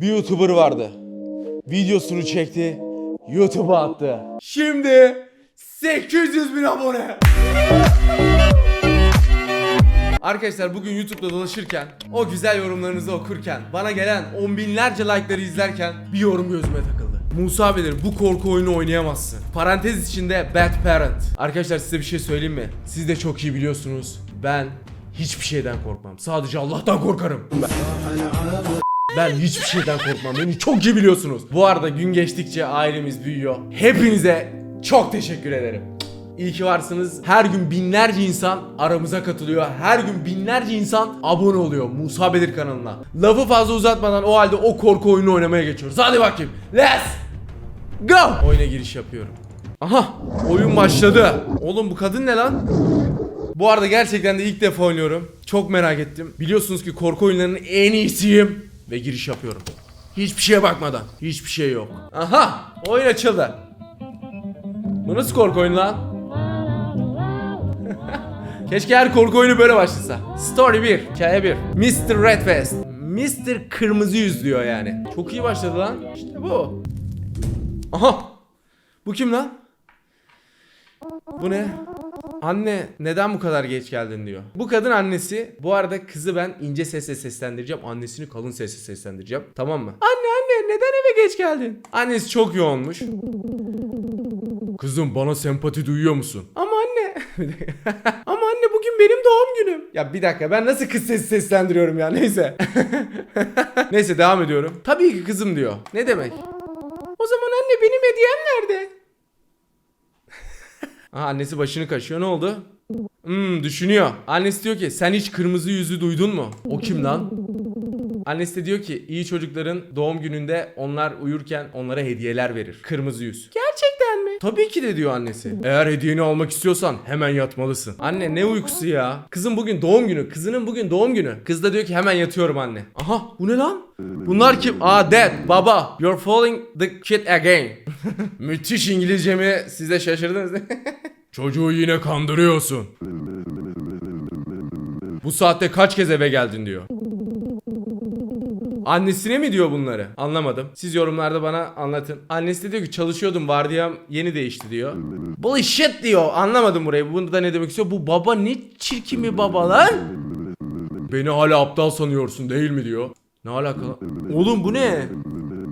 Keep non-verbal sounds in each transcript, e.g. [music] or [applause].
Bir YouTuber vardı. Videosunu çekti, YouTube'a attı. Şimdi 800 bin abone. Arkadaşlar bugün YouTube'da dolaşırken, o güzel yorumlarınızı okurken, bana gelen on binlerce like'ları izlerken bir yorum gözüme takıldı. Musa bilir bu korku oyunu oynayamazsın. Parantez içinde Bad Parent. Arkadaşlar size bir şey söyleyeyim mi? Siz de çok iyi biliyorsunuz. Ben hiçbir şeyden korkmam. Sadece Allah'tan korkarım. Ben hiçbir şeyden korkmam. Beni çok iyi biliyorsunuz. Bu arada gün geçtikçe ailemiz büyüyor. Hepinize çok teşekkür ederim. İyi ki varsınız. Her gün binlerce insan aramıza katılıyor. Her gün binlerce insan abone oluyor Musa Bedir kanalına. Lafı fazla uzatmadan o halde o korku oyunu oynamaya geçiyoruz. Hadi bakayım. Let's go. Oyuna giriş yapıyorum. Aha oyun başladı. Oğlum bu kadın ne lan? Bu arada gerçekten de ilk defa oynuyorum. Çok merak ettim. Biliyorsunuz ki korku oyunlarının en iyisiyim. Ve giriş yapıyorum. Hiçbir şeye bakmadan. Hiçbir şey yok. Aha! Oyun açıldı. Bu nasıl korku oyunu lan? [laughs] Keşke her korku oyunu böyle başlasa. Story 1, hikaye 1. Mr. Redfest. Mr. Kırmızı Yüz diyor yani. Çok iyi başladı lan. İşte bu. Aha! Bu kim lan? Bu ne? Anne neden bu kadar geç geldin diyor. Bu kadın annesi. Bu arada kızı ben ince sesle seslendireceğim. Annesini kalın sesle seslendireceğim. Tamam mı? Anne anne neden eve geç geldin? Annesi çok yoğunmuş. Kızım bana sempati duyuyor musun? Ama anne. [laughs] Ama anne bugün benim doğum günüm. Ya bir dakika ben nasıl kız sesi seslendiriyorum ya neyse. [laughs] neyse devam ediyorum. Tabii ki kızım diyor. Ne demek? O zaman anne benim hediyem nerede? Aha annesi başını kaşıyor ne oldu? Hmm düşünüyor. Annesi diyor ki sen hiç kırmızı yüzü duydun mu? O kim lan? Annesi de diyor ki iyi çocukların doğum gününde onlar uyurken onlara hediyeler verir. Kırmızı yüz. Gerçekten mi? Tabii ki de diyor annesi. Eğer hediyeni almak istiyorsan hemen yatmalısın. Anne ne uykusu ya? Kızın bugün doğum günü. Kızının bugün doğum günü. Kız da diyor ki hemen yatıyorum anne. Aha bu ne lan? Bunlar kim? Aa dad, baba. You're falling the shit again. [laughs] Müthiş İngilizcemi size şaşırdınız. [laughs] Çocuğu yine kandırıyorsun. Bu saatte kaç kez eve geldin diyor. Annesine mi diyor bunları? Anlamadım. Siz yorumlarda bana anlatın. Annesi de diyor ki çalışıyordum vardiyam yeni değişti diyor. Bullshit diyor. Anlamadım burayı. Bunu da ne demek istiyor? Bu baba ne çirkin bir baba lan? Beni hala aptal sanıyorsun değil mi diyor. Ne alakalı? Oğlum bu ne?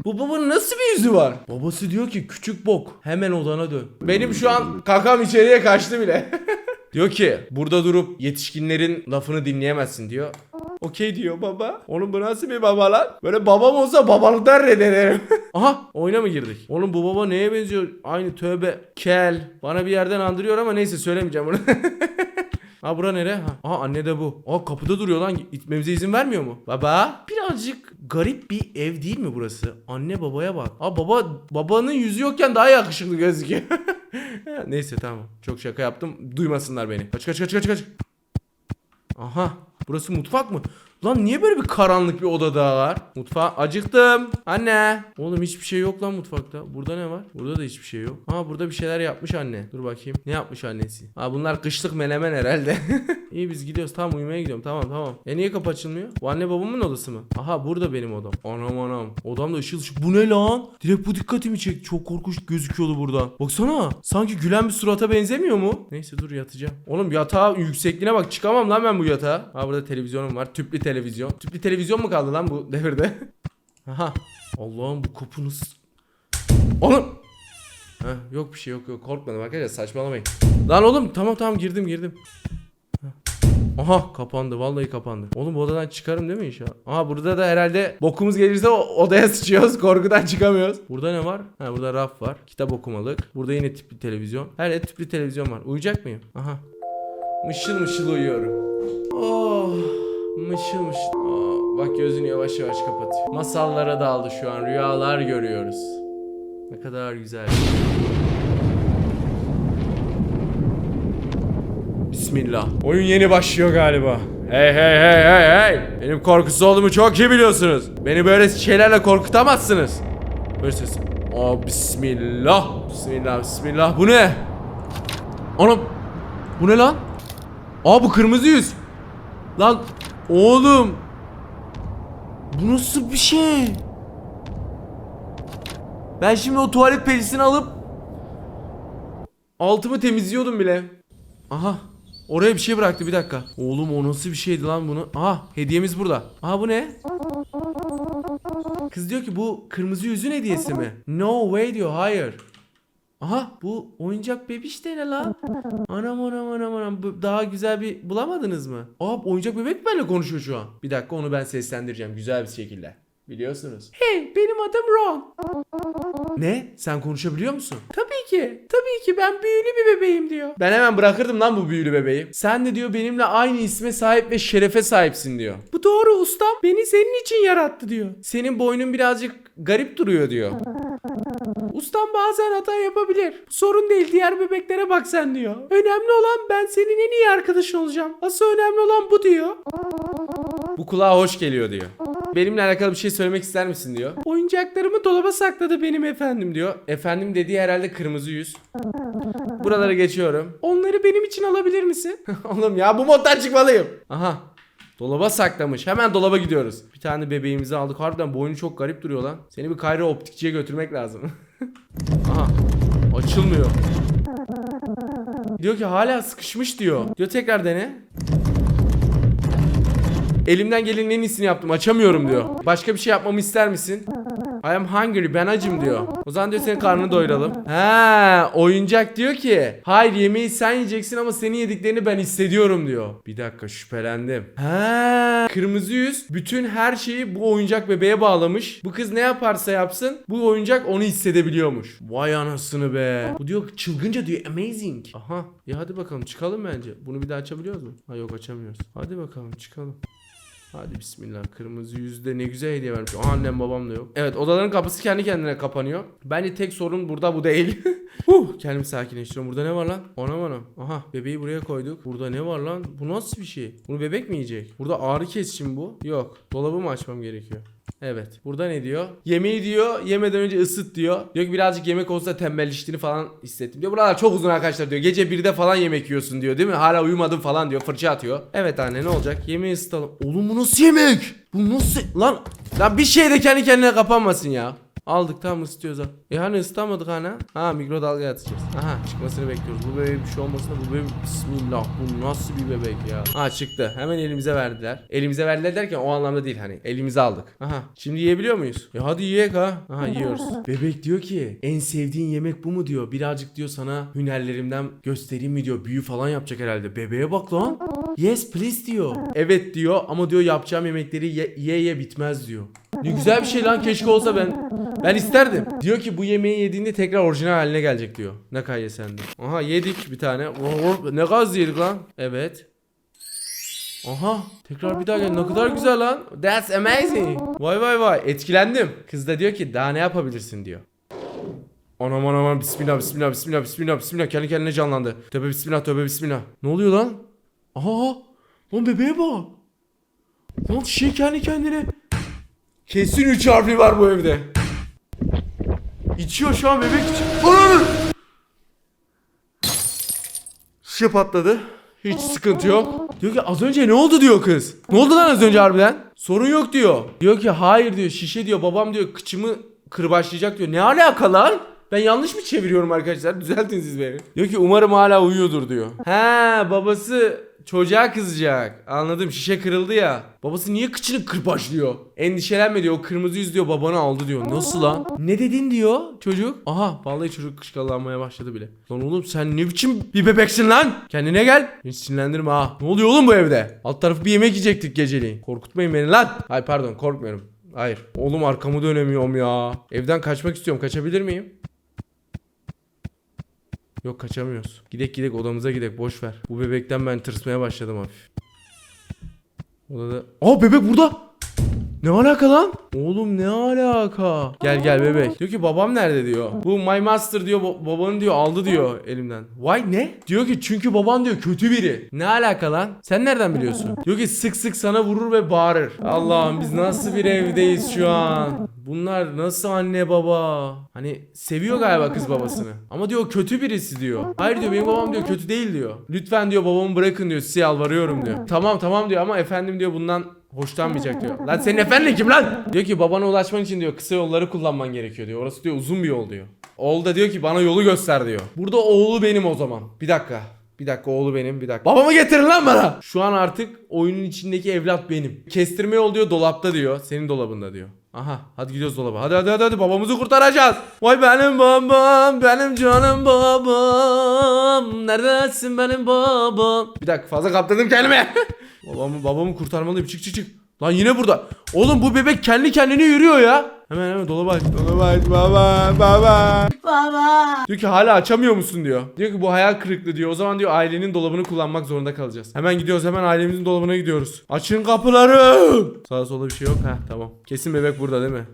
Bu babanın nasıl bir yüzü var? Babası diyor ki küçük bok hemen odana dön. Benim şu an kakam içeriye kaçtı bile. [laughs] diyor ki burada durup yetişkinlerin lafını dinleyemezsin diyor. Okey diyor baba. Oğlum bu nasıl bir baba lan? Böyle babam olsa babalıktan reddederim. [laughs] Aha oyuna mı girdik? Oğlum bu baba neye benziyor? Aynı tövbe. Kel. Bana bir yerden andırıyor ama neyse söylemeyeceğim bunu. [laughs] Ha bura nere? Ha. Aha anne de bu. Aa kapıda duruyor lan. Gitmemize izin vermiyor mu? Baba. Birazcık garip bir ev değil mi burası? Anne babaya bak. Aa baba babanın yüzü yokken daha yakışıklı gözüküyor. [laughs] Neyse tamam. Çok şaka yaptım. Duymasınlar beni. Kaç kaç kaç kaç kaç. Aha. Burası mutfak mı? Lan niye böyle bir karanlık bir oda daha var? Mutfağa acıktım. Anne. Oğlum hiçbir şey yok lan mutfakta. Burada ne var? Burada da hiçbir şey yok. Ha burada bir şeyler yapmış anne. Dur bakayım. Ne yapmış annesi? Ha bunlar kışlık menemen herhalde. [laughs] İyi biz gidiyoruz. Tamam uyumaya gidiyorum. Tamam tamam. E niye kapı açılmıyor? Bu anne babamın odası mı? Aha burada benim odam. Anam anam. Odamda ışıl ışıl. Bu ne lan? Direkt bu dikkatimi çekti. Çok korkunç gözüküyordu buradan. Baksana. Sanki gülen bir surata benzemiyor mu? Neyse dur yatacağım. Oğlum yatağa yüksekliğine bak. Çıkamam lan ben bu yatağa. Ha burada televizyonum var. Tüplü televizyon. Tüplü televizyon mu kaldı lan bu devirde? [laughs] Aha. Allah'ım bu nasıl... Oğlum. Heh, yok bir şey yok yok korkmadım arkadaşlar saçmalamayın. Lan oğlum tamam tamam girdim girdim. Aha kapandı vallahi kapandı. Oğlum bu odadan çıkarım değil mi inşallah? Aha burada da herhalde bokumuz gelirse odaya sıçıyoruz [laughs] korkudan çıkamıyoruz. Burada ne var? Ha burada raf var. Kitap okumalık. Burada yine tüplü televizyon. Her yer tüplü televizyon var. Uyuyacak mıyım? Aha. Mışıl mışıl uyuyorum. Oh. Mışıl mışıl. Oh, bak gözünü yavaş yavaş kapatıyor. Masallara daldı şu an. Rüyalar görüyoruz. Ne kadar güzel. Bismillah. Oyun yeni başlıyor galiba. Hey hey hey hey hey. Benim korkusuz olduğumu çok iyi biliyorsunuz. Beni böyle şeylerle korkutamazsınız. Böyle ses. Aa bismillah. Bismillah bismillah. Bu ne? Anam. Bu ne lan? Aa bu kırmızı yüz. Lan oğlum. Bu nasıl bir şey? Ben şimdi o tuvalet perisini alıp altımı temizliyordum bile. Aha. Oraya bir şey bıraktı bir dakika. Oğlum o nasıl bir şeydi lan bunu? Aha hediyemiz burada. Aha bu ne? Kız diyor ki bu kırmızı yüzün hediyesi mi? No way diyor hayır. Aha bu oyuncak bebiş de ne lan? Anam anam anam anam daha güzel bir bulamadınız mı? Aa oyuncak bebek benimle konuşuyor şu an. Bir dakika onu ben seslendireceğim güzel bir şekilde. Biliyorsunuz. Hey benim adım Ron. Ne? Sen konuşabiliyor musun? Tabii ki. Tabii ki ben büyülü bir bebeğim diyor. Ben hemen bırakırdım lan bu büyülü bebeği. Sen de diyor benimle aynı isme sahip ve şerefe sahipsin diyor. Bu doğru ustam. Beni senin için yarattı diyor. Senin boynun birazcık garip duruyor diyor. Ustam bazen hata yapabilir. Sorun değil diğer bebeklere bak sen diyor. Önemli olan ben senin en iyi arkadaşın olacağım. Asıl önemli olan bu diyor. Bu kulağa hoş geliyor diyor. Benimle alakalı bir şey söylemek ister misin diyor. Oyuncaklarımı dolaba sakladı benim efendim diyor. Efendim dediği herhalde kırmızı yüz. [laughs] Buralara geçiyorum. Onları benim için alabilir misin? [laughs] Oğlum ya bu moddan çıkmalıyım. Aha. Dolaba saklamış. Hemen dolaba gidiyoruz. Bir tane bebeğimizi aldık. Harbiden boynu çok garip duruyor lan. Seni bir Kayra optikçiye götürmek lazım. [laughs] Aha. Açılmıyor. Diyor ki hala sıkışmış diyor. Diyor tekrar dene. Elimden gelenin en iyisini yaptım. Açamıyorum diyor. Başka bir şey yapmamı ister misin? I am hungry. Ben acım diyor. O zaman diyor senin karnını doyuralım. Ha, oyuncak diyor ki hayır yemeği sen yiyeceksin ama senin yediklerini ben hissediyorum diyor. Bir dakika şüphelendim. Ha, kırmızı yüz bütün her şeyi bu oyuncak bebeğe bağlamış. Bu kız ne yaparsa yapsın bu oyuncak onu hissedebiliyormuş. Vay anasını be. Bu diyor çılgınca diyor amazing. Aha. Ya hadi bakalım çıkalım bence. Bunu bir daha açabiliyoruz mu? Ha yok açamıyoruz. Hadi bakalım çıkalım. Hadi bismillah. Kırmızı yüzde ne güzel hediye vermiş. Aa, annem babam da yok. Evet odaların kapısı kendi kendine kapanıyor. Bence tek sorun burada bu değil. [laughs] huh, kendimi sakinleştiriyorum. Burada ne var lan? Anam anam. Aha bebeği buraya koyduk. Burada ne var lan? Bu nasıl bir şey? Bunu bebek mi yiyecek? Burada ağrı kesici mi bu? Yok. Dolabı mı açmam gerekiyor? Evet. Burada ne diyor? Yemeği diyor. Yemeden önce ısıt diyor. Diyor ki birazcık yemek olsa tembelleştiğini falan hissettim diyor. Buralar çok uzun arkadaşlar diyor. Gece 1'de falan yemek yiyorsun diyor değil mi? Hala uyumadın falan diyor. Fırça atıyor. Evet anne ne olacak? Yemeği ısıtalım. Oğlum bu nasıl yemek? Bu nasıl? Lan, lan bir şey de kendi kendine kapanmasın ya. Aldık tamam ısıtıyoruz ha. E hani ısıtamadık hani? Ha mikrodalgaya atacağız. Aha çıkmasını bekliyoruz. Bu bebeğe bir şey olmasın da bu bebek bismillah bu nasıl bir bebek ya. Ha çıktı. Hemen elimize verdiler. Elimize verdiler derken o anlamda değil hani. Elimize aldık. Aha şimdi yiyebiliyor muyuz? Ya hadi yiyek ha. Aha yiyoruz. [laughs] Bebek diyor ki en sevdiğin yemek bu mu diyor. Birazcık diyor sana hünerlerimden göstereyim mi diyor. Büyü falan yapacak herhalde. Bebeğe bak lan. Yes please diyor. Evet diyor ama diyor yapacağım yemekleri ye ye, ye bitmez diyor. Ne güzel bir şey lan keşke olsa ben ben isterdim. Diyor ki bu yemeği yediğinde tekrar orijinal haline gelecek diyor. Ne kadar yesen diyor. Aha yedik bir tane. Ne gaz yedik lan. Evet. Aha tekrar bir daha gel. Ne kadar güzel lan. That's amazing. Vay vay vay etkilendim. Kız da diyor ki daha ne yapabilirsin diyor. Anam anam anam bismillah bismillah bismillah bismillah bismillah kendi kendine canlandı. Tövbe bismillah tövbe bismillah. Ne oluyor lan? Aha lan bebeğe bak. Lan şey kendi kendine. Kesin 3 harfli var bu evde. İçiyor şu an bebek içiyor. Ananı! Şişe patladı. Hiç sıkıntı yok. Diyor ki az önce ne oldu diyor kız. Ne oldu lan az önce harbiden? Sorun yok diyor. Diyor ki hayır diyor şişe diyor babam diyor kıçımı kırbaçlayacak diyor. Ne alaka lan? Ben yanlış mı çeviriyorum arkadaşlar? Düzeltin siz beni. Diyor ki umarım hala uyuyordur diyor. He babası çocuğa kızacak. Anladım şişe kırıldı ya. Babası niye kıçını kırbaçlıyor? Endişelenme diyor o kırmızı yüz diyor babanı aldı diyor. Nasıl lan? Ne dedin diyor çocuk. Aha vallahi çocuk kışkırtlanmaya başladı bile. Lan oğlum sen ne biçim bir bebeksin lan? Kendine gel. Hiç sinirlendirme ha. Ne oluyor oğlum bu evde? Alt tarafı bir yemek yiyecektik geceliğin. Korkutmayın beni lan. Hayır pardon korkmuyorum. Hayır. Oğlum arkamı dönemiyorum ya. Evden kaçmak istiyorum. Kaçabilir miyim? Yok kaçamıyoruz. Gidek gidek odamıza gidek boş ver. Bu bebekten ben tırsmaya başladım hafif. Odada... Aa bebek burada. Ne alaka lan? Oğlum ne alaka? Gel gel bebek. Diyor ki babam nerede diyor. Bu my master diyor ba- babanı diyor aldı diyor elimden. Vay ne? Diyor ki çünkü baban diyor kötü biri. Ne alaka lan? Sen nereden biliyorsun? Diyor ki sık sık sana vurur ve bağırır. Allah'ım biz nasıl bir evdeyiz şu an? Bunlar nasıl anne baba? Hani seviyor galiba kız babasını. Ama diyor kötü birisi diyor. Hayır diyor benim babam diyor kötü değil diyor. Lütfen diyor babamı bırakın diyor size yalvarıyorum diyor. Tamam tamam diyor ama efendim diyor bundan Hoşlanmayacak diyor. Lan senin efendin kim lan? Diyor ki babana ulaşman için diyor kısa yolları kullanman gerekiyor diyor. Orası diyor uzun bir yol diyor. Oğul da diyor ki bana yolu göster diyor. Burada oğlu benim o zaman. Bir dakika. Bir dakika oğlu benim bir dakika. Babamı getirin lan bana. Şu an artık oyunun içindeki evlat benim. Kestirme yol diyor dolapta diyor. Senin dolabında diyor. Aha hadi gidiyoruz dolaba. Hadi hadi hadi hadi babamızı kurtaracağız. Vay benim babam, benim canım babam. Neredesin benim babam? Bir dakika fazla kaptırdım kendimi. [laughs] babamı babamı kurtarmalıyım. Çık çık çık. Lan yine burada. Oğlum bu bebek kendi kendine yürüyor ya. Hemen hemen dolaba aç. Dolaba aç baba baba. Baba. Diyor ki hala açamıyor musun diyor. Diyor ki bu hayal kırıklığı diyor. O zaman diyor ailenin dolabını kullanmak zorunda kalacağız. Hemen gidiyoruz hemen ailemizin dolabına gidiyoruz. Açın kapıları. Sağa sola bir şey yok. Heh tamam. Kesin bebek burada değil mi?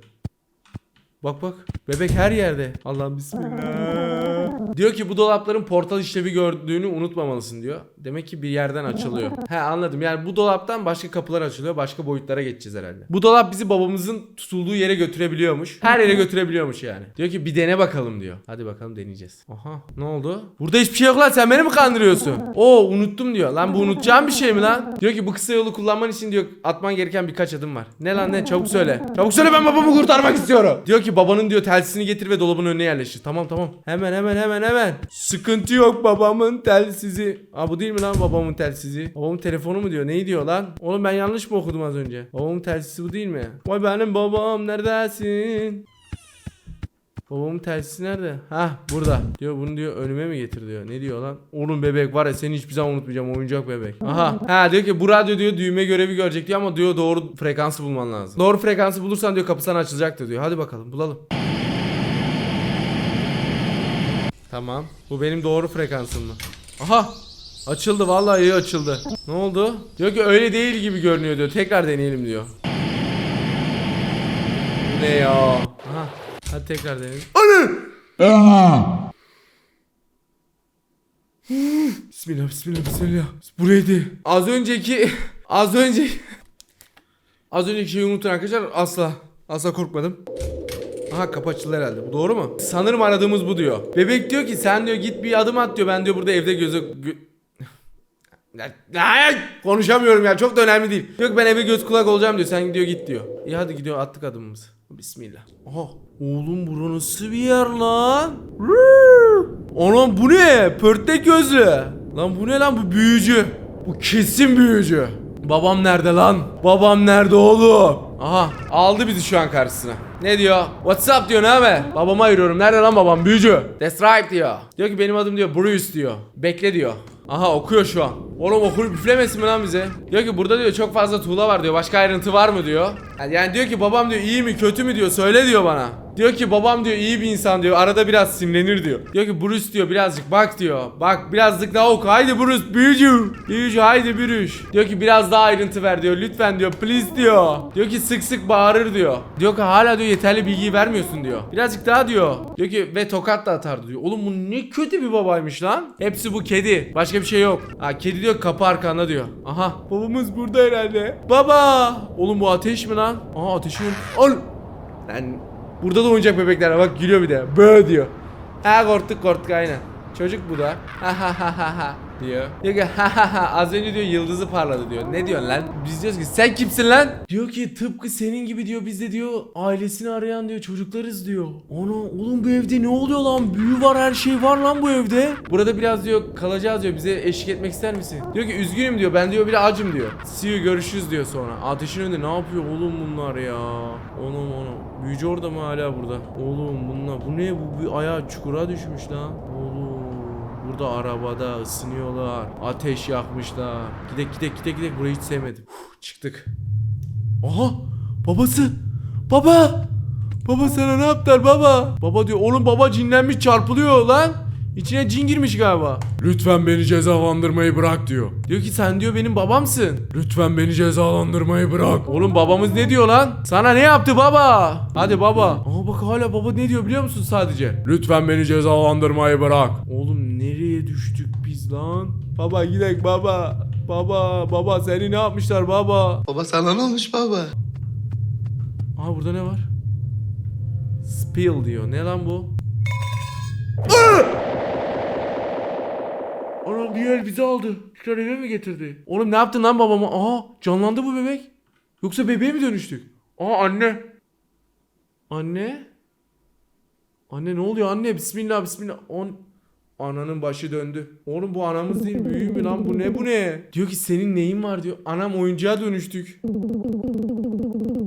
Bak bak. Bebek her yerde. Allah'ım bismillah. Diyor ki bu dolapların portal işlevi gördüğünü unutmamalısın diyor. Demek ki bir yerden açılıyor. He anladım. Yani bu dolaptan başka kapılar açılıyor. Başka boyutlara geçeceğiz herhalde. Bu dolap bizi babamızın tutulduğu yere götürebiliyormuş. Her yere götürebiliyormuş yani. Diyor ki bir dene bakalım diyor. Hadi bakalım deneyeceğiz. Aha ne oldu? Burada hiçbir şey yok lan sen beni mi kandırıyorsun? Oo unuttum diyor. Lan bu unutacağım bir şey mi lan? Diyor ki bu kısa yolu kullanman için diyor atman gereken birkaç adım var. Ne lan ne çabuk söyle. Çabuk söyle ben babamı kurtarmak istiyorum. Diyor ki babanın diyor telsizini getir ve dolabın önüne yerleştir. Tamam tamam. Hemen hemen hemen hemen. Sıkıntı yok babamın telsizi. Aa bu değil mi lan babamın telsizi? Babamın telefonu mu diyor? Neyi diyor lan? Oğlum ben yanlış mı okudum az önce? Babamın telsizi bu değil mi? Vay benim babam neredesin? Babamın telsizi nerede? Hah burada. Diyor bunu diyor önüme mi getir diyor. Ne diyor lan? Oğlum bebek var ya seni hiçbir zaman unutmayacağım oyuncak bebek. Aha. Ha diyor ki bu radyo diyor düğme görevi görecek diyor ama diyor doğru frekansı bulman lazım. Doğru frekansı bulursan diyor kapı sana açılacaktır diyor. Hadi bakalım bulalım. Tamam. Bu benim doğru frekansım mı? Aha. Açıldı vallahi iyi açıldı. Ne oldu? Diyor ki öyle değil gibi görünüyor diyor. Tekrar deneyelim diyor. Bu ne ya? Aha. Hadi tekrar deneyelim. Bismillah bismillah bismillah. Buraydı. Az önceki az önce az önceki şeyi unutun arkadaşlar asla asla korkmadım. Aha kapı açıldı herhalde. Bu doğru mu? Sanırım aradığımız bu diyor. Bebek diyor ki sen diyor git bir adım at diyor. Ben diyor burada evde göze... gö- [laughs] konuşamıyorum ya çok da önemli değil. Yok ben eve göz kulak olacağım diyor. Sen gidiyor git diyor. İyi hadi gidiyor attık adımımızı. Bismillah. Aha oğlum bura nasıl bir yer lan? Anam bu ne? Pörtlek gözlü. Lan bu ne lan bu büyücü. Bu kesin büyücü. Babam nerede lan? Babam nerede oğlum? Aha aldı bizi şu an karşısına. Ne diyor? What's up diyor ne haber? Babama ayırıyorum. Nerede lan babam? Büyücü. That's right diyor. Diyor ki benim adım diyor Bruce diyor. Bekle diyor. Aha okuyor şu an. Oğlum okuyup üflemesin mi lan bize? Diyor ki burada diyor çok fazla tuğla var diyor. Başka ayrıntı var mı diyor. Yani diyor ki babam diyor iyi mi kötü mü diyor. Söyle diyor bana. Diyor ki babam diyor iyi bir insan diyor. Arada biraz sinirlenir diyor. Diyor ki Bruce diyor birazcık bak diyor. Bak birazcık daha oku. Haydi Bruce büyücü. Büyücü haydi Bruce. Diyor ki biraz daha ayrıntı ver diyor. Lütfen diyor. Please diyor. Diyor ki sık sık bağırır diyor. Diyor ki hala diyor yeterli bilgiyi vermiyorsun diyor. Birazcık daha diyor. Diyor ki ve tokat da atardı diyor. Oğlum bu ne kötü bir babaymış lan. Hepsi bu kedi. Başka bir şey yok. Ha kedi diyor kapı arkanda diyor. Aha babamız burada herhalde. Baba. Oğlum bu ateş mi lan? Aha ateşi Al. Lan burada da oyuncak bebekler var. Bak gülüyor bir de. Bö diyor. Ha korktuk korktuk aynen. Çocuk bu da. Ha ha ha ha ha diyor. Diyor ki ha ha ha az önce diyor yıldızı parladı diyor. Ne diyorsun lan? Biz diyoruz ki sen kimsin lan? Diyor ki tıpkı senin gibi diyor biz de diyor ailesini arayan diyor çocuklarız diyor. Ana oğlum bu evde ne oluyor lan? Büyü var her şey var lan bu evde. Burada biraz diyor kalacağız diyor bize eşlik etmek ister misin? Diyor ki üzgünüm diyor ben diyor bir de acım diyor. See you görüşürüz diyor sonra. Ateşin önünde ne yapıyor oğlum bunlar ya? Oğlum oğlum. Büyücü orada mı hala burada? Oğlum bunlar bu ne bu bir ayağı çukura düşmüş lan. Oğlum. Burada arabada ısınıyorlar. Ateş yakmışlar. Gidek gidek gidek gidek burayı hiç sevmedim. Uf, çıktık. Aha babası. Baba. Baba sana ne yaptılar baba? Baba diyor oğlum baba cinlenmiş çarpılıyor lan. İçine cin girmiş galiba. Lütfen beni cezalandırmayı bırak diyor. Diyor ki sen diyor benim babamsın. Lütfen beni cezalandırmayı bırak. Oğlum babamız ne diyor lan? Sana ne yaptı baba? Hadi baba. Aa bak hala baba ne diyor biliyor musun sadece? Lütfen beni cezalandırmayı bırak. Oğlum nereye düştük biz lan? Baba gidek baba. Baba baba seni ne yapmışlar baba? Baba sana ne olmuş baba? Aa burada ne var? Spill diyor. Ne lan bu? Oğlum bir el bizi aldı. Tekrar eve mi getirdi? Oğlum ne yaptın lan babama? Aha canlandı bu bebek. Yoksa bebeğe mi dönüştük? Aa anne. Anne. Anne ne oluyor anne? Bismillah bismillah. On... Ananın başı döndü. Oğlum bu anamız değil büyüğü mü lan bu ne bu ne? Diyor ki senin neyin var diyor. Anam oyuncağa dönüştük.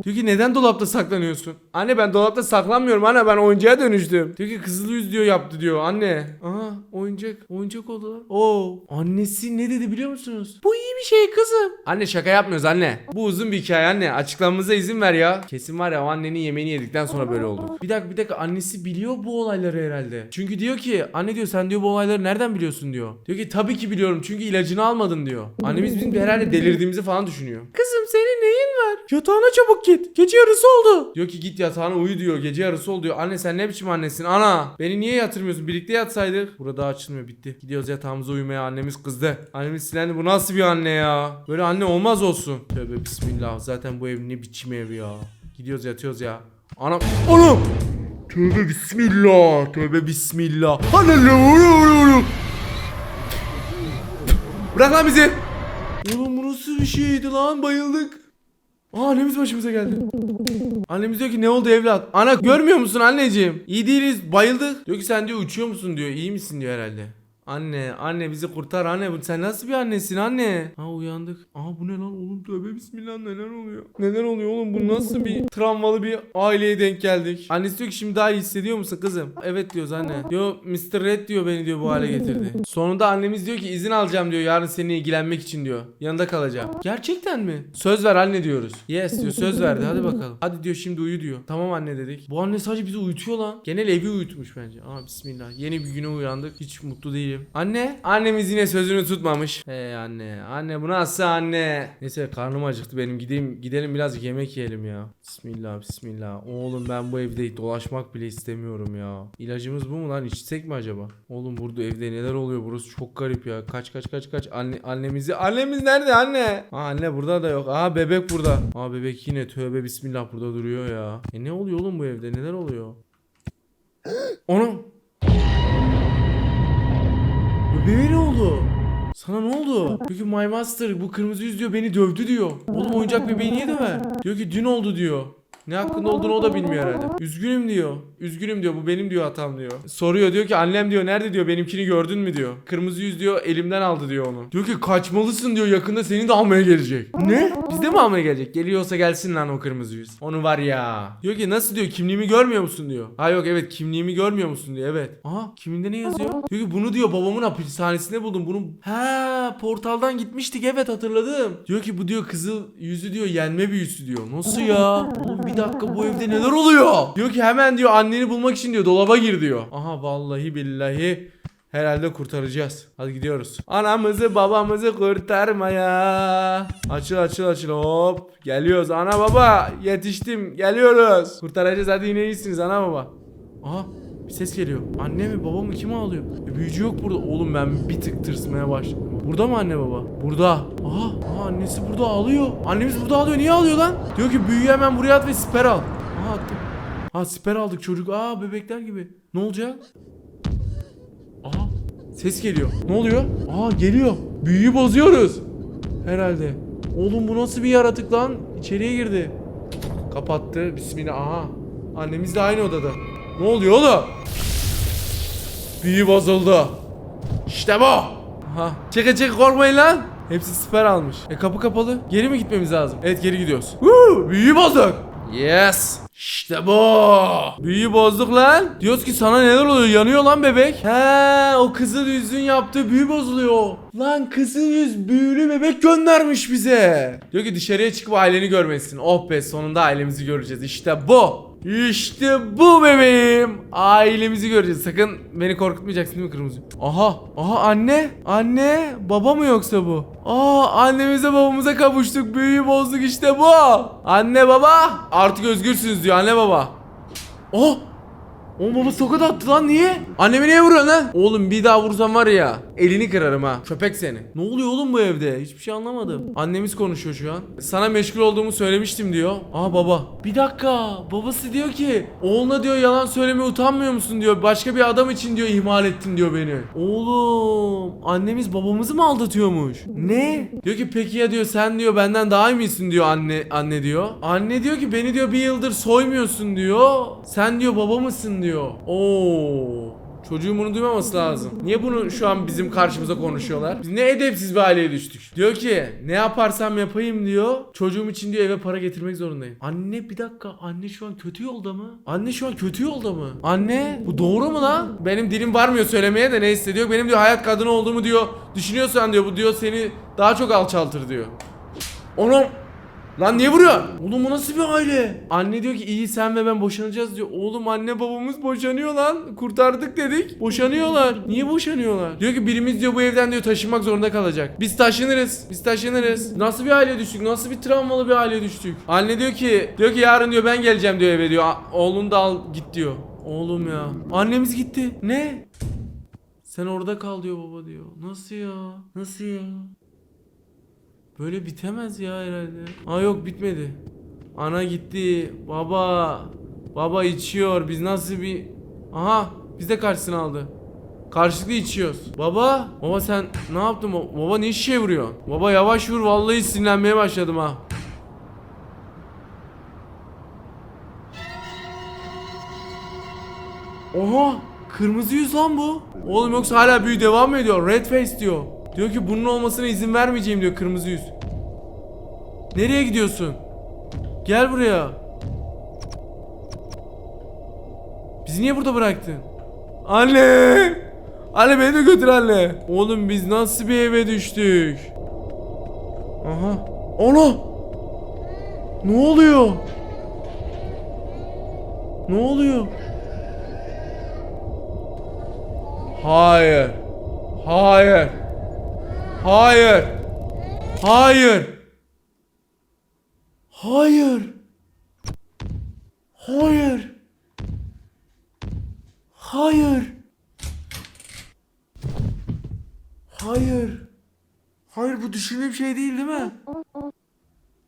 Diyor ki neden dolapta saklanıyorsun? Anne ben dolapta saklanmıyorum anne ben oyuncağa dönüştüm. Diyor ki kızıl yüz diyor yaptı diyor anne. Aha oyuncak oyuncak oldu lan. Oo annesi ne dedi biliyor musunuz? Bu iyi bir şey kızım. Anne şaka yapmıyoruz anne. Bu uzun bir hikaye anne. Açıklamamıza izin ver ya. Kesin var ya o annenin yemeğini yedikten sonra böyle oldu. Bir dakika bir dakika annesi biliyor bu olayları herhalde. Çünkü diyor ki anne diyor sen diyor bu olayları nereden biliyorsun diyor. Diyor ki tabii ki biliyorum çünkü ilacını almadın diyor. Annemiz bizim herhalde delirdiğimizi falan düşünüyor. Kızım senin neyin var? Yatağına çabuk git. Gece yarısı oldu. Diyor ki git yatağına uyu diyor. Gece yarısı oldu diyor. Anne sen ne biçim annesin? Ana beni niye yatırmıyorsun? Birlikte yatsaydık. Burada açılmıyor bitti. Gidiyoruz yatağımıza uyumaya. Annemiz kızdı. Annemiz silendi. Bu nasıl bir anne ya? Böyle anne olmaz olsun. Tövbe bismillah. Zaten bu ev ne biçim ev ya. Gidiyoruz yatıyoruz ya. Anam. Anam. Tövbe bismillah. Tövbe bismillah. Anne Bırak lan bizi. Oğlum bu nasıl bir şeydi lan bayıldık. Aa annemiz başımıza geldi. Annemiz diyor ki ne oldu evlat? Ana görmüyor musun anneciğim? İyi değiliz bayıldık. Diyor ki sen diyor uçuyor musun diyor. İyi misin diyor herhalde. Anne anne bizi kurtar anne Bu- sen nasıl bir annesin anne? Ha uyandık. Aa bu ne lan oğlum tövbe bismillah neler oluyor? Neler oluyor oğlum bu nasıl bir travmalı bir aileye denk geldik? Annesi diyor ki şimdi daha iyi hissediyor musun kızım? Evet diyoruz anne. Diyor Mr. Red diyor beni diyor bu hale getirdi. Sonunda annemiz diyor ki izin alacağım diyor yarın seninle ilgilenmek için diyor. Yanında kalacağım. Gerçekten mi? Söz ver anne diyoruz. Yes diyor söz verdi hadi bakalım. Hadi diyor şimdi uyu diyor. Tamam anne dedik. Bu anne sadece bizi uyutuyor lan. Genel evi uyutmuş bence. Aa bismillah. Yeni bir güne uyandık. Hiç mutlu değilim. Anne. Annemiz yine sözünü tutmamış. Hey anne. Anne bu nasıl anne? Neyse karnım acıktı benim. Gideyim gidelim biraz yemek yiyelim ya. Bismillah bismillah. Oğlum ben bu evde dolaşmak bile istemiyorum ya. İlacımız bu mu lan? İçsek mi acaba? Oğlum burada evde neler oluyor? Burası çok garip ya. Kaç kaç kaç kaç. Anne annemizi annemiz nerede anne? Aa anne burada da yok. Aa bebek burada. Aa bebek yine tövbe bismillah burada duruyor ya. E ne oluyor oğlum bu evde? Neler oluyor? [gasps] Onu Oldu? Sana ne oldu? Diyor ki My Master bu kırmızı yüz diyor beni dövdü diyor. Oğlum oyuncak bebeği niye döver? Diyor ki dün oldu diyor. Ne hakkında olduğunu o da bilmiyor herhalde. Üzgünüm diyor. Üzgünüm diyor bu benim diyor hatam diyor. Soruyor diyor ki annem diyor nerede diyor benimkini gördün mü diyor. Kırmızı yüz diyor elimden aldı diyor onu. Diyor ki kaçmalısın diyor yakında seni de almaya gelecek. Ne? Bizde mi almaya gelecek? Geliyorsa gelsin lan o kırmızı yüz. Onu var ya. Diyor ki nasıl diyor kimliğimi görmüyor musun diyor. Ha yok evet kimliğimi görmüyor musun diyor evet. Aha kiminde ne yazıyor? Diyor ki bunu diyor babamın hapishanesinde buldum. Bunu ha portaldan gitmiştik evet hatırladım. Diyor ki bu diyor kızıl yüzü diyor yenme büyüsü diyor. Nasıl ya? [laughs] Oğlum bir dakika bu evde neler oluyor? Diyor ki hemen diyor anneni bulmak için diyor dolaba gir diyor. Aha vallahi billahi Herhalde kurtaracağız. Hadi gidiyoruz. Anamızı babamızı kurtarmaya. Açıl açıl açıl hop. Geliyoruz ana baba. Yetiştim. Geliyoruz. Kurtaracağız hadi yine iyisiniz ana baba. Aha bir ses geliyor. Anne mi baba mı kim ağlıyor? E, büyücü yok burada. Oğlum ben bir tık tırsmaya başladım. Burada mı anne baba? Burada. Aha, annesi burada ağlıyor. Annemiz burada ağlıyor. Niye ağlıyor lan? Diyor ki büyüyü hemen buraya at ve siper al. Aha attım. Ha siper aldık çocuk. Aa bebekler gibi. Ne olacak? Aha ses geliyor. Ne oluyor? Aa geliyor. Büyüyü bozuyoruz. Herhalde. Oğlum bu nasıl bir yaratık lan? İçeriye girdi. Kapattı. Bismillah. Aha. Annemiz de aynı odada. Ne oluyor oğlum? Büyü bozuldu. İşte bu. Aha. Çeke çeke korkmayın lan. Hepsi siper almış. E kapı kapalı. Geri mi gitmemiz lazım? Evet geri gidiyoruz. Woo! Büyüyü bozduk. Yes. İşte bu. Büyüyü bozduk lan. Diyoruz ki sana neler oluyor? Yanıyor lan bebek. He, o kızıl yüzün yaptığı büyü bozuluyor. Lan kızıl yüz büyülü bebek göndermiş bize. Diyor ki dışarıya çıkıp aileni görmelisin. Oh be sonunda ailemizi göreceğiz. İşte bu. İşte bu bebeğim. Ailemizi göreceğiz. Sakın beni korkutmayacaksın değil mi kırmızı? Aha. Aha anne. Anne. Baba mı yoksa bu? Aa annemize babamıza kavuştuk. Büyüyü bozduk işte bu. Anne baba. Artık özgürsünüz diyor anne baba. Oh. Oğlum baba tokat attı lan niye? Annemi niye vuruyorsun lan? Oğlum bir daha vursam var ya elini kırarım ha. Köpek seni. Ne oluyor oğlum bu evde? Hiçbir şey anlamadım. Annemiz konuşuyor şu an. Sana meşgul olduğumu söylemiştim diyor. Aa baba. Bir dakika. Babası diyor ki oğluna diyor yalan söylemeye utanmıyor musun diyor. Başka bir adam için diyor ihmal ettin diyor beni. Oğlum annemiz babamızı mı aldatıyormuş? Ne? Diyor ki peki ya diyor sen diyor benden daha iyi misin diyor anne anne diyor. Anne diyor ki beni diyor bir yıldır soymuyorsun diyor. Sen diyor baba mısın diyor. Oo. Çocuğun bunu duymaması lazım. Niye bunu şu an bizim karşımıza konuşuyorlar? Biz ne edepsiz bir aileye düştük. Diyor ki ne yaparsam yapayım diyor. Çocuğum için diyor eve para getirmek zorundayım. Anne bir dakika anne şu an kötü yolda mı? Anne şu an kötü yolda mı? Anne bu doğru mu lan? Benim dilim varmıyor söylemeye de neyse diyor. Benim diyor hayat kadını olduğumu diyor. Düşünüyorsan diyor bu diyor seni daha çok alçaltır diyor. Oğlum Lan niye vuruyor? Oğlum bu nasıl bir aile? Anne diyor ki iyi sen ve ben boşanacağız diyor. Oğlum anne babamız boşanıyor lan. Kurtardık dedik. Boşanıyorlar. Niye boşanıyorlar? Diyor ki birimiz diyor bu evden diyor taşınmak zorunda kalacak. Biz taşınırız. Biz taşınırız. Nasıl bir aile düştük? Nasıl bir travmalı bir aile düştük? Anne diyor ki diyor ki yarın diyor ben geleceğim diyor eve diyor. Oğlunu da al git diyor. Oğlum ya. Annemiz gitti. Ne? Sen orada kal diyor baba diyor. Nasıl ya? Nasıl ya? Böyle bitemez ya herhalde. Aa yok bitmedi. Ana gitti. Baba. Baba içiyor. Biz nasıl bir... Aha biz de karşısına aldı. Karşılıklı içiyoruz. Baba. Baba sen ne yaptın? Ba- Baba niye şişe vuruyorsun? Baba yavaş vur. Vallahi sinirlenmeye başladım ha. Oha. Kırmızı yüz lan bu. Oğlum yoksa hala büyü devam ediyor? Red face diyor. Diyor ki bunun olmasına izin vermeyeceğim diyor kırmızı yüz. Nereye gidiyorsun? Gel buraya. Bizi niye burada bıraktın? Anne! Anne beni de götür anne. Oğlum biz nasıl bir eve düştük? Aha. Ana! Ne oluyor? Ne oluyor? Hayır. Hayır. Hayır. Hayır. Hayır. Hayır. Hayır. Hayır. Hayır bu düşündüğüm şey değil değil mi?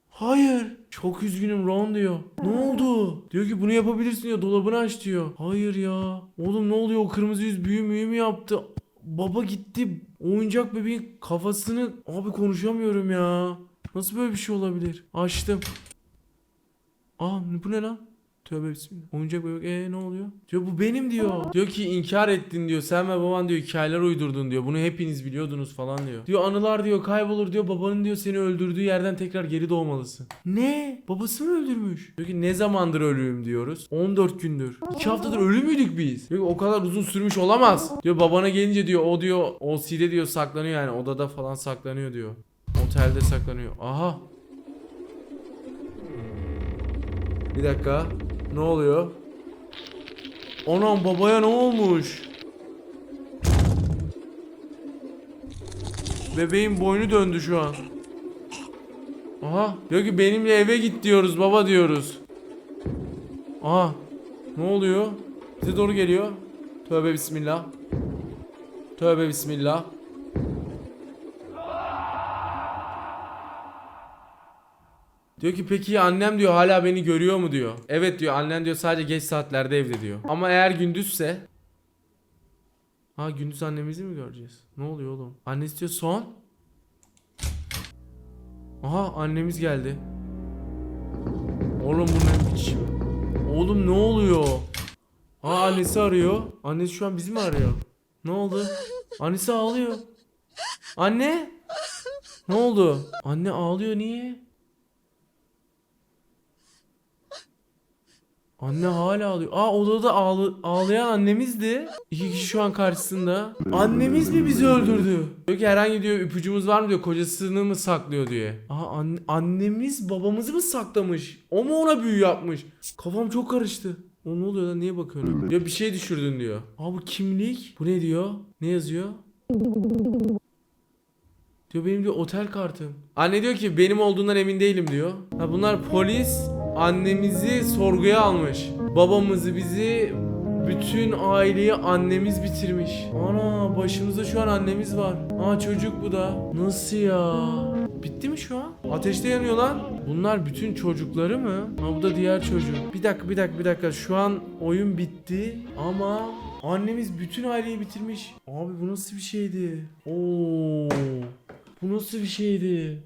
Hayır. Çok üzgünüm Ron diyor. Ne oldu? Diyor ki bunu yapabilirsin diyor. Dolabını aç diyor. Hayır ya. Oğlum ne oluyor? O kırmızı yüz büyü mü yaptı? Baba gitti. Oyuncak bebeğin kafasını... Abi konuşamıyorum ya. Nasıl böyle bir şey olabilir? Açtım. Aa bu ne lan? Tövbe bismillah. Oyuncak bebek ee ne oluyor? Diyor bu benim diyor. Diyor ki inkar ettin diyor. Sen ve baban diyor hikayeler uydurdun diyor. Bunu hepiniz biliyordunuz falan diyor. Diyor anılar diyor kaybolur diyor. Babanın diyor seni öldürdüğü yerden tekrar geri doğmalısın. Ne? Babası mı öldürmüş? Diyor ki ne zamandır ölüyüm diyoruz. 14 gündür. 2 haftadır ölü müydük biz? Diyor ki o kadar uzun sürmüş olamaz. Diyor babana gelince diyor o diyor OC'de diyor saklanıyor yani odada falan saklanıyor diyor. Otelde saklanıyor. Aha. Bir dakika. Ne oluyor? Anam babaya ne olmuş? Bebeğin boynu döndü şu an. Aha diyor ki benimle eve git diyoruz baba diyoruz. Aha ne oluyor? Bize doğru geliyor. Tövbe bismillah. Tövbe bismillah. Diyor ki peki annem diyor hala beni görüyor mu diyor. Evet diyor annen diyor sadece geç saatlerde evde diyor. Ama eğer gündüzse Ha gündüz annemizi mi göreceğiz? Ne oluyor oğlum? Annesi diyor son. Aha annemiz geldi. Oğlum bu ne biçim? Oğlum ne oluyor? Aa annesi arıyor. Annesi şu an bizi mi arıyor? Ne oldu? Annesi ağlıyor. Anne? Ne oldu? Anne ağlıyor niye? Anne hala ağlıyor. Aa odada ağlı- ağlayan annemizdi. İki kişi şu an karşısında. Annemiz mi bizi öldürdü? Diyor ki herhangi diyor ipucumuz var mı diyor kocasını mı saklıyor diye. Aa anne- annemiz babamızı mı saklamış? O mu ona büyü yapmış? Kafam çok karıştı. O ne oluyor lan niye bakıyorsun? Diyor bir şey düşürdün diyor. Aa bu kimlik. Bu ne diyor? Ne yazıyor? Diyor benim diyor otel kartım. Anne diyor ki benim olduğundan emin değilim diyor. Ha bunlar polis annemizi sorguya almış. Babamızı bizi bütün aileyi annemiz bitirmiş. Ana başımızda şu an annemiz var. Aa çocuk bu da. Nasıl ya? Bitti mi şu an? Ateşte yanıyor lan. Bunlar bütün çocukları mı? Ha bu da diğer çocuk. Bir dakika bir dakika bir dakika. Şu an oyun bitti ama annemiz bütün aileyi bitirmiş. Abi bu nasıl bir şeydi? Oo. Bu nasıl bir şeydi?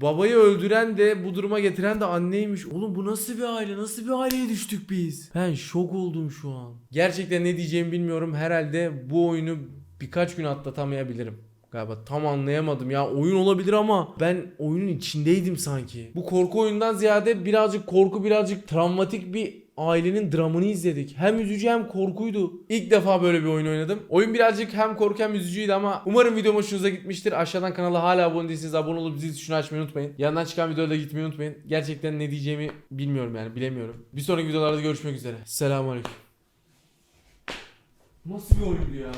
Babayı öldüren de bu duruma getiren de anneymiş. Oğlum bu nasıl bir aile? Nasıl bir aileye düştük biz? Ben şok oldum şu an. Gerçekten ne diyeceğimi bilmiyorum. Herhalde bu oyunu birkaç gün atlatamayabilirim. Galiba tam anlayamadım ya. Oyun olabilir ama ben oyunun içindeydim sanki. Bu korku oyundan ziyade birazcık korku birazcık travmatik bir ailenin dramını izledik. Hem üzücü hem korkuydu. İlk defa böyle bir oyun oynadım. Oyun birazcık hem korku hem üzücüydü ama umarım videom hoşunuza gitmiştir. Aşağıdan kanala hala abone değilseniz abone olup zil tuşunu açmayı unutmayın. Yandan çıkan videolara gitmeyi unutmayın. Gerçekten ne diyeceğimi bilmiyorum yani bilemiyorum. Bir sonraki videolarda görüşmek üzere. Selamünaleyküm. Nasıl bir oyundu ya?